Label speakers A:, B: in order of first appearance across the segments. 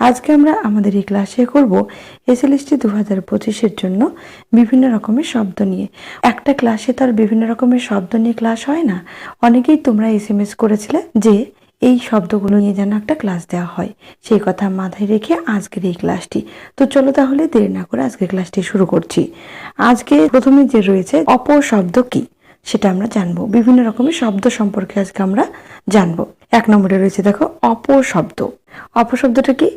A: আজকে আমরা আমাদের এই ক্লাসে করব এসএলএসটি দু হাজার পঁচিশের জন্য বিভিন্ন রকমের শব্দ নিয়ে। একটা ক্লাসে তার বিভিন্ন রকমের শব্দ নিয়ে ক্লাস হয় না। অনেকেই তোমরা এস এম এস করেছিলে যে এই শব্দগুলো নিয়ে যেন একটা ক্লাস দেওয়া হয়। সেই কথা মাথায় রেখে আজকের এই ক্লাসটি। তো চলো তাহলে দেরি না করে আজকের ক্লাসটি শুরু করছি। আজকে প্রথমে যে রয়েছে অপশব্দ কি? সেটা আমরা জানব। বিভিন্ন রকমের শব্দ সম্পর্কে আজকে আমরা জানব। এক নম্বরে রয়েছে দেখো, অপশব্দ। অপশব্দটা কি?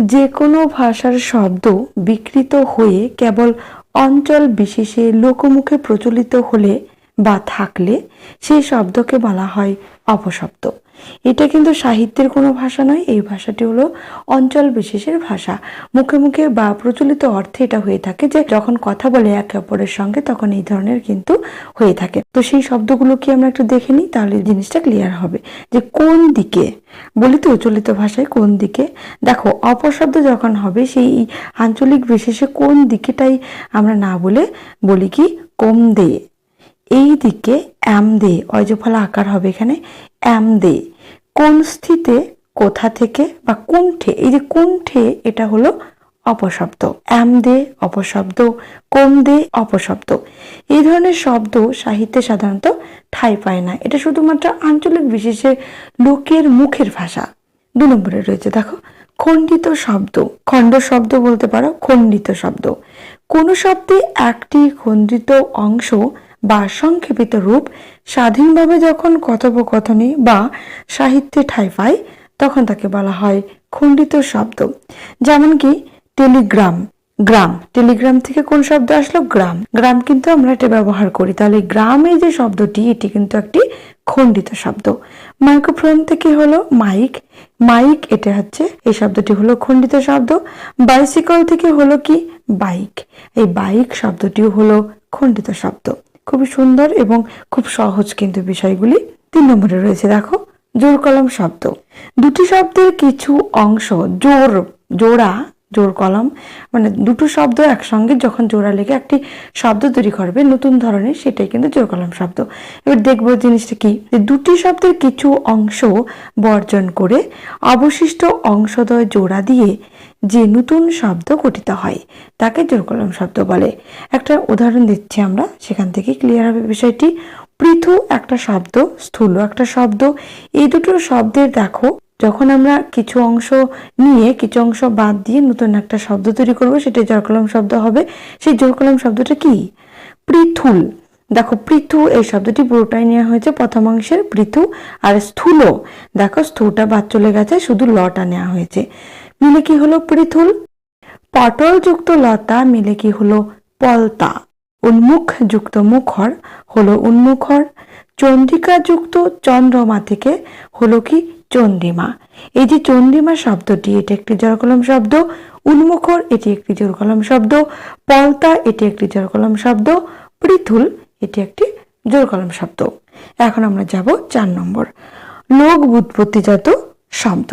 A: যে কোনো ভাষার শব্দ বিকৃত হয়ে কেবল অঞ্চল বিশেষে লোকমুখে প্রচলিত হলে বা থাকলে সেই শব্দকে বলা হয় অপশব্দ। এটা কিন্তু সাহিত্যের কোনো ভাষা নয়, এই ভাষাটি হলো অঞ্চল বিশেষের ভাষা। মুখে মুখে বা প্রচলিত অর্থে এটা হয়ে থাকে যে যখন কথা বলে একে অপরের সঙ্গে তখন এই ধরনের কিন্তু হয়ে থাকে। তো সেই শব্দগুলো কি আমরা একটু দেখে নিই? তাহলে জিনিসটা ক্লিয়ার হবে। যে কোন দিকে, বলি তো চলিত ভাষায় কোন দিকে? দেখো, অপশব্দ যখন হবে সেই আঞ্চলিক বিশেষে কোন দিকেটাই আমরা না বলে বলি কি, কম দে। এই দিকে অ্যাম দে, অজফলা আকার হবে এখানে অ্যাম দে। কোন স্থিতে, কোথা থেকে বা কুণ্ঠে এই যে কুণ্ঠে এটা হলো অপশব্দ। অ্যাম দে, অপশব্দ। কোম দে, অপশব্দ। এই ধরনের শব্দ সাহিত্যে সাধারণত ঠাঁই পায় না। এটা শুধুমাত্র আঞ্চলিক বিশেষে লোকের মুখের ভাষা। দু নম্বরে রয়েছে, দেখো, খণ্ডিত শব্দ। খণ্ড শব্দ বলতে পারো, খণ্ডিত শব্দ। কোনো শব্দে একটি খণ্ডিত অংশ বা সংক্ষেপিত রূপ স্বাধীনভাবে যখন কথোপকথনে বা সাহিত্যে ঠাঁই পায়, তখন তাকে বলা হয় খণ্ডিত শব্দ। যেমন কি, টেলিগ্রাম। গ্রাম। টেলিগ্রাম থেকে কোন শব্দ আসলো? গ্রাম। গ্রাম কিন্তু আমরা এটা ব্যবহার করি। তাহলে গ্রামে যে শব্দটি, এটি কিন্তু একটি খণ্ডিত শব্দ। মাইক্রোফোন থেকে হলো মাইক। মাইক, এটা হচ্ছে, এই শব্দটি হলো খণ্ডিত শব্দ। বাইসিকল থেকে হলো কি? বাইক। এই বাইক শব্দটিও হলো খণ্ডিত শব্দ। খুবই সুন্দর এবং খুব সহজ কিন্তু বিষয়গুলি। তিন নম্বরে রয়েছে দেখো, জোর কলম শব্দ। দুটি শব্দের কিছু অংশ জোর, জোড়া জোর কলম। মানে দুটো শব্দ একসঙ্গে যখন জোড়া লেগে একটি শব্দ তৈরি করবে, নতুন ধরনের সেটাই কিন্তু জোর কলম শব্দ। এবার দেখব জিনিসটা কি? যে দুটি শব্দের কিছু অংশ বর্জন করে অবশিষ্ট অংশদ্বয় জোড়া দিয়ে যে নতুন শব্দ গঠিত হয়, তাকে জোর কলম শব্দ বলে। একটা উদাহরণ দিচ্ছি আমরা, সেখান থেকে ক্লিয়ার হবে বিষয়টি। পৃথু একটা শব্দ, স্থূল একটা শব্দ। এই দুটো শব্দের দেখো যখন আমরা কিছু অংশ নিয়ে, কিছু অংশ বাদ দিয়ে নতুন একটা শব্দ তৈরি করব সেটা জোরকলম শব্দ হবে। সেই জোরকলম শব্দটা কি? পৃথুল। দেখো, পৃথু, এই শব্দটি পুরোটাই নেওয়া হয়েছে প্রথম অংশের পৃথু আর স্থূল। দেখো স্থূটা বাদ চলে গেছে, শুধু লটা নেওয়া হয়েছে। মিলে কি হলো পৃথুল? পটলযুক্ত লতা মিলে কি হলো পলতা? উন্মুখ যুক্ত মুখর হলো উন্মুখর। চন্দ্রিকা যুক্ত চন্দ্রমা থেকে হলো কি চন্দ্রিমা। এই যে চন্দ্রিমা শব্দটি, এটি একটি জড়কলম শব্দ। উন্মুখর, এটি একটি জোরকলম শব্দ। পলতা, এটি একটি জোরকলম শব্দ। পৃথুল, এটি একটি জোরকলম শব্দ। এখন আমরা যাব চার নম্বর। লোক বুৎপত্তিজাত শব্দ।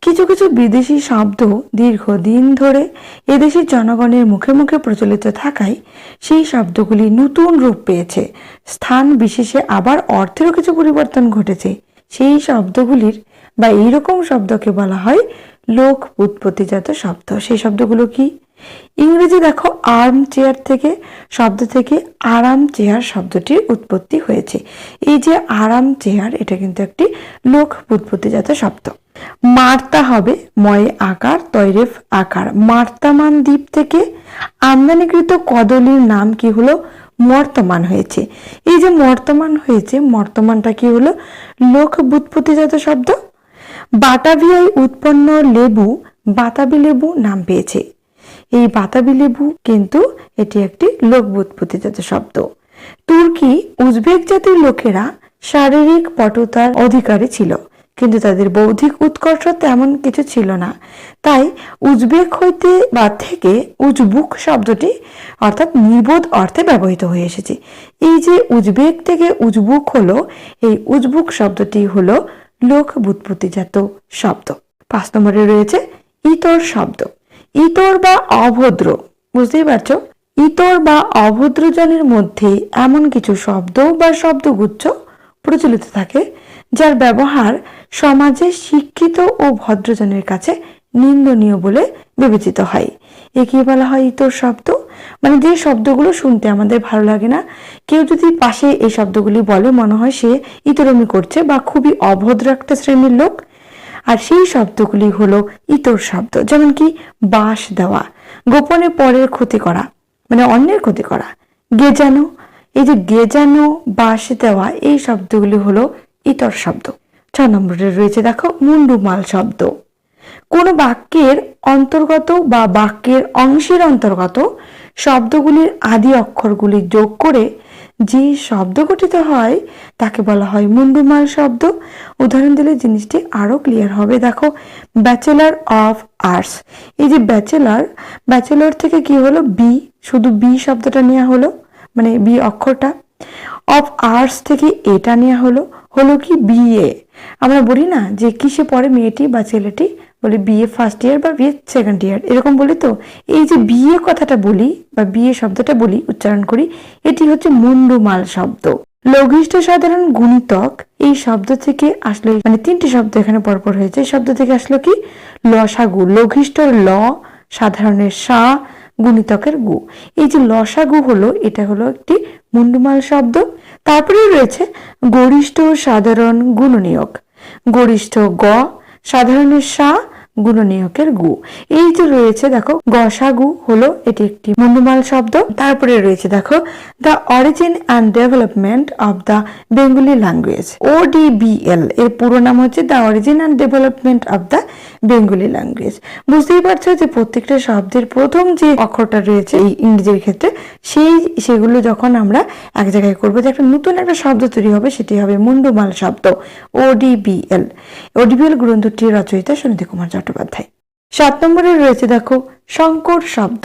A: কিছু কিছু বিদেশি শব্দ দীর্ঘদিন ধরে এদেশের জনগণের মুখে মুখে প্রচলিত থাকায় সেই শব্দগুলি নতুন রূপ পেয়েছে। স্থান বিশেষে আবার অর্থেরও কিছু পরিবর্তন ঘটেছে। সেই শব্দগুলির বা এইরকম শব্দকে বলা হয় লোক উৎপত্তিজাত শব্দ। সেই শব্দগুলো কি? ইংরেজি দেখো আর্ম চেয়ার থেকে, শব্দ থেকে আরাম চেয়ার শব্দটির উৎপত্তি হয়েছে। এই যে আরাম চেয়ার এটা কিন্তু একটি লোক উৎপত্তিজাত শব্দ। মার্তা হবে ময় আকার, তৈরেফ আকার। মার্তামান দ্বীপ থেকে আমদানিকৃত কদলির নাম কি হলো? মর্তমান হয়েছে। এই যে মর্তমান হয়েছে, মর্তমানটা কি হলো? লোক বুৎপত্তিজাত শব্দ। বাতাভিয়ায় উৎপন্ন লেবু বাতাবি লেবু নাম পেয়েছে। এই বাতাবি লেবু কিন্তু এটি একটি লোক বুৎপত্তিজাত শব্দ। তুর্কি উজবেক জাতির লোকেরা শারীরিক পটুতার অধিকারী ছিল, কিন্তু তাদের বৌদ্ধিক উৎকর্ষ তেমন কিছু ছিল না। তাই উজবেক হইতে বা থেকে উজবুক শব্দটি অর্থাৎ নির্বোধ অর্থে ব্যবহৃত হয়ে এসেছে। এই যে উজবেক থেকে উজবুক হলো, এই উজবুক শব্দটি হলো লোক বুৎপত্তিজাত শব্দ। পাঁচ নম্বরে রয়েছে ইতর শব্দ। ইতর বা অভদ্র, বুঝতেই পারছ? ইতর বা অভদ্রজনের মধ্যে এমন কিছু শব্দ বা শব্দগুচ্ছ প্রচলিত থাকে, যার ব্যবহার সমাজে শিক্ষিত ও ভদ্রজনের কাছে নিন্দনীয় বলে বিবেচিত হয়। একে বলা হয় ইতর শব্দ। মানে যে শব্দগুলো শুনতে আমাদের ভালো লাগে না, কেউ যদি পাশে এই শব্দগুলি বলে, মনে হয় সে ইতরমি করছে বা খুবই অভদ্র একটা শ্রেণির লোক। আর সেই শব্দগুলি হলো ইতর শব্দ, যেমন কি বাস দেওয়া, গোপনে পরের ক্ষতি করা মানে অন্যের ক্ষতি করা। গেজানো, এই যে গেজানো বাস দেওয়া, এই শব্দগুলি হলো ইতর শব্দ। ছ নম্বরে রয়েছে দেখো মুন্ডুমাল শব্দ। কোনো বাক্যের অন্তর্গত বা বাক্যের অংশের অন্তর্গত শব্দগুলির আদি অক্ষরগুলি যোগ করে যে শব্দ গঠিত হয়, তাকে বলা হয় মুন্ডুমাল শব্দ। উদাহরণ দিলে জিনিসটি আরও ক্লিয়ার হবে। দেখো ব্যাচেলার অফ আর্টস এই যে ব্যাচেলার ব্যাচেলার থেকে কি হলো? বি শুধু বি শব্দটা নেওয়া হলো মানে বি অক্ষরটা। অফ আর্টস থেকে এটা নেওয়া হলো হলো কি বিএ আমরা বলি না যে কিসে পড়ে মেয়েটি বা ছেলেটি? বলি বিএ ফার্স্ট ইয়ার বা বিএ সেকেন্ড ইয়ার এরকম বলি তো? এই যে বিএ কথাটা বলি বা বিএ শব্দটা বলি, উচ্চারণ করি, এটি হচ্ছে মুন্ডুমাল শব্দ। লঘিষ্ঠ সাধারণ গুণিতক, এই শব্দ থেকে আসলে মানে তিনটি শব্দ এখানে পরপর হয়েছে। এই শব্দ থেকে আসলো কি? লসাগু লঘিষ্ঠর ল সাধারণের সা গুণিতকের গু। এই যে লসাগু হলো, এটা হলো একটি মুন্ডুমাল শব্দ। তারপরে রয়েছে গরিষ্ঠ সাধারণ গুণনীয়ক। গরিষ্ঠ গ সাধারণের সা গুণনীয়কের গু। এই যে রয়েছে, দেখো, গসাগু হলো এটি একটি মুন্ডুমাল শব্দ। তারপরে রয়েছে, দেখো the origin and development of the Bengali language ODBL এর পুরো নাম হচ্ছে the origin and development of the Bengali language বুঝতেই পারছ যে প্রত্যেকটা শব্দের প্রথম যে অক্ষরটা রয়েছে এই ইংরেজির ক্ষেত্রে, সেই, সেগুলো যখন আমরা এক জায়গায় করব যে একটা নতুন একটা শব্দ তৈরি হবে, সেটি হবে মুন্ডুমাল শব্দ ওডিবিএল ওডিবিএল গ্রন্থটির রচয়িতা সুনীতি কুমার সাত নম্বরে রয়েছে দেখো সংকর শব্দ।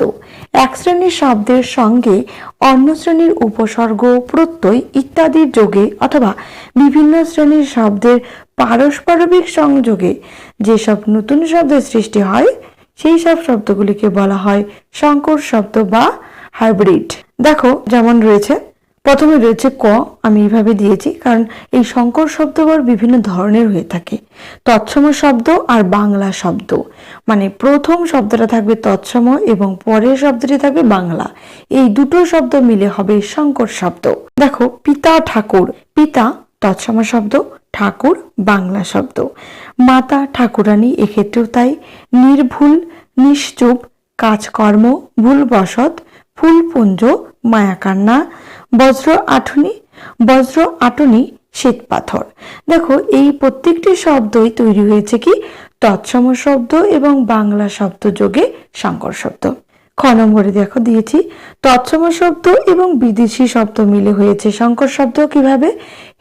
A: এক শ্রেণির শব্দের সঙ্গে অন্য শ্রেণির উপসর্গ, প্রত্যয় ইত্যাদির যোগে অথবা বিভিন্ন শ্রেণির শব্দের পারস্পরিক সংযোগে যেসব নতুন শব্দের সৃষ্টি হয়, সেই সব শব্দগুলিকে বলা হয় সংকর শব্দ বা হাইব্রিড। দেখো, যেমন রয়েছে প্রথমে রয়েছে ক, আমি এইভাবে দিয়েছি, কারণ এই সংকর শব্দবার বিভিন্ন ধরনের হয়ে থাকে। তৎসম শব্দ আর বাংলা শব্দ। মানে প্রথম শব্দটা থাকবে তৎসম এবং পরের শব্দটি থাকবে বাংলা। এই দুটো শব্দ মিলে হবে সংকর শব্দ। দেখো, পিতা, ঠাকুর। পিতা, তৎসম শব্দ, ঠাকুর, বাংলা শব্দ। মাতা, ঠাকুরানী, এক্ষেত্রেও তাই। নির্ভুল, নিশ্চুপ, কাজকর্ম ভুলবশত ফুলপুঞ্জ মায়াকান্না বজ্র আঠুনি, বজ্র আটনি শ্বেত পাথর। দেখো, এই প্রত্যেকটি শব্দই তৈরি হয়েছে কি? তৎসম শব্দ এবং বাংলা শব্দ যোগে সংকর শব্দ। খ নম্বরে দেখো, দিয়েছি। তৎসম শব্দ এবং বিদেশি শব্দ মিলে হয়েছে সংকর শব্দ কীভাবে?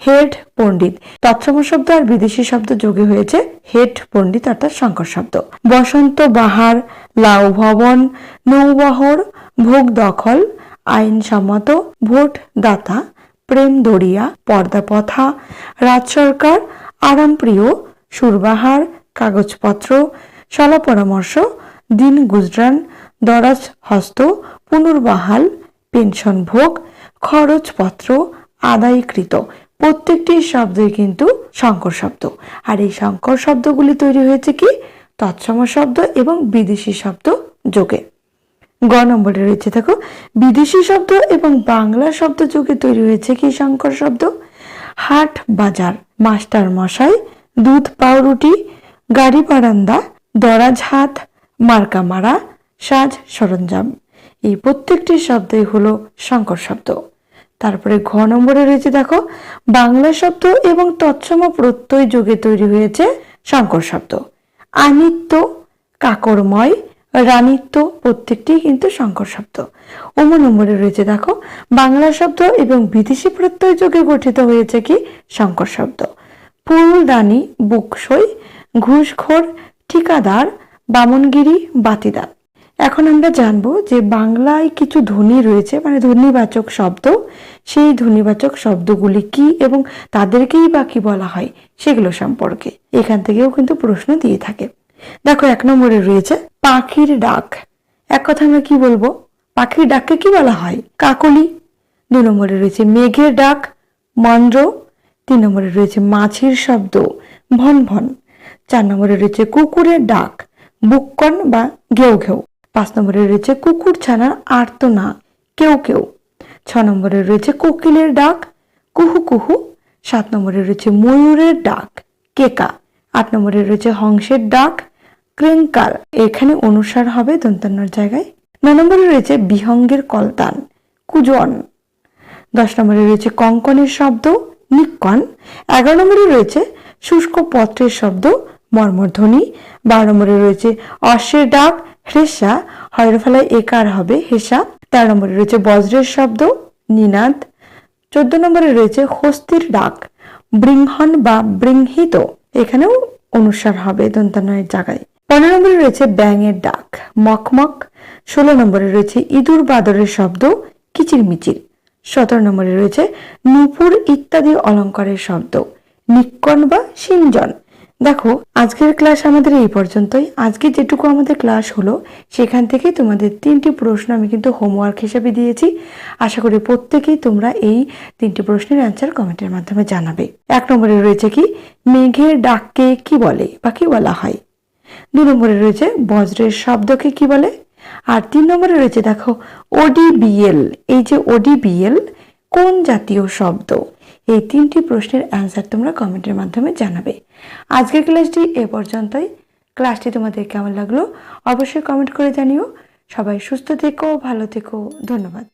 A: হেড পণ্ডিত। তৎসম শব্দ আর বিদেশি শব্দ যোগে হয়েছে হেড পণ্ডিত অর্থাৎ সংকর শব্দ। বসন্ত বাহার, লাউ ভবন, নৌবহর, ভোগ দখল আইনসম্মত ভোট দাতা প্রেম দরিয়া পর্দাপথা, রাজ সরকার, আরামপ্রিয়, সুরবাহার, কাগজপত্র সলা পরামর্শ দিন গুজরান, দরাজ হস্ত, পুনর্বাহাল, পেনশন ভোগ, খরচপত্র আদায়কৃত। প্রত্যেকটি শব্দই কিন্তু সংকর শব্দ। আর এই সংকর শব্দগুলি তৈরি হয়েছে কি? তৎসম শব্দ এবং বিদেশি শব্দ যোগে। গ নম্বরে রয়েছে দেখো, বিদেশি শব্দ এবং বাংলা শব্দ যোগে তৈরি হয়েছে কি সংকর শব্দ? হাট বাজার, মাস্টার মশাই, দুধ পাউরুটি, গাড়ি বারান্দা, দরাজ হাত মার্কা মারা, সাজ সরঞ্জাম। এই প্রত্যেকটি শব্দই হলো সংকর শব্দ। তারপরে ঘ নম্বরে রয়েছে দেখো, বাংলা শব্দ এবং তৎসম প্রত্যয় যোগে তৈরি হয়েছে সংকর শব্দ। আনিত্য, কাকরময় রানিত্ব প্রত্যেকটি কিন্তু সংকর শব্দ। অম নম্বরে রয়েছে দেখো বাংলা শব্দ এবং বিদেশি প্রত্যয় যোগে গঠিত হয়েছে কি সংকর শব্দ। ফুলদানি বুকসই, ঘুষখোর, ঠিকাদার, বামনগিরি, বাতিদার। এখন আমরা জানব যে বাংলায় কিছু ধ্বনি রয়েছে মানে ধ্বনিবাচক শব্দ। সেই ধ্বনিবাচক শব্দগুলি কি এবং তাদেরকেই বা কি বলা হয়, সেগুলো সম্পর্কে। এখান থেকেও কিন্তু প্রশ্ন দিয়ে থাকে। দেখো, এক নম্বরে রয়েছে পাখির ডাক। এক কথা আমরা কি বলব? পাখির ডাককে কি বলা হয়? কাকলি। দু নম্বরে রয়েছে মেঘের ডাক, মন্দ্র। তিন নম্বরে রয়েছে মাছির শব্দ, ভন ভন। চার নম্বরে রয়েছে কুকুরের ডাক, বুককন বা ঘেউ ঘেউ। পাঁচ নম্বরে রয়েছে কুকুর ছানার আর্তনা, কেউ কেউ। ছ নম্বরে রয়েছে কোকিলের ডাক, কুহু কুহু। সাত নম্বরে রয়েছে ময়ূরের ডাক, কেকা। আট নম্বরে রয়েছে হংসের ডাক ক্রেঙ্কার এখানে অনুসার হবে দন্তান্নর জায়গায়। নয় নম্বরে রয়েছে বিহঙ্গের কলতান কুজন দশ নম্বরে রয়েছে কঙ্কনের শব্দ, নিক্কন। এগারো নম্বরে রয়েছে শুষ্ক পত্রের শব্দ, মর্মধ্বনি। বারো নম্বরে রয়েছে অশ্বের ডাক হ্রেসা হয়ের ফলায় একার হবে? হেসা। তেরো নম্বরে রয়েছে বজ্রের শব্দ, নিনাদ। চোদ্দ নম্বরে রয়েছে হস্তির ডাক, বৃংহন বা বৃংহিত। এখানেও অনুসার হবে দন্তানয়ের জায়গায়। পনেরো নম্বরে রয়েছে ব্যাঙের ডাক মকমক ষোলো নম্বরে রয়েছে ইঁদুর বাদরের শব্দ, কিচিরমিচির। সতেরো নম্বরে রয়েছে নূপুর ইত্যাদি অলঙ্কারের শব্দ, নিক্কন বা সিঞ্জন দেখো, আজকের ক্লাস আমাদের এই পর্যন্তই। আজকে যেটুকু আমাদের ক্লাস হলো, সেখান থেকে তোমাদের তিনটি প্রশ্ন আমি কিন্তু হোমওয়ার্ক হিসেবে দিয়েছি। আশা করি প্রত্যেকেই তোমরা এই তিনটি প্রশ্নের অ্যান্সার কমেন্টের মাধ্যমে জানাবে। এক নম্বরে রয়েছে কি, মেঘের ডাককে কি বলে বা কি বলা হয়? দু নম্বরে রয়েছে বজ্রের শব্দকে কি বলে? আর তিন নম্বরে রয়েছে, দেখো ওডিবিএল এই যে ওডিবিএল কোন জাতীয় শব্দ? এই তিনটি প্রশ্নের অ্যান্সার তোমরা কমেন্টের মাধ্যমে জানাবে। আজকের ক্লাসটি এ পর্যন্তই। ক্লাসটি তোমাদের কেমন লাগল? অবশ্যই কমেন্ট করে জানিও। সবাই সুস্থ থেকো, ভালো থেকো, ধন্যবাদ।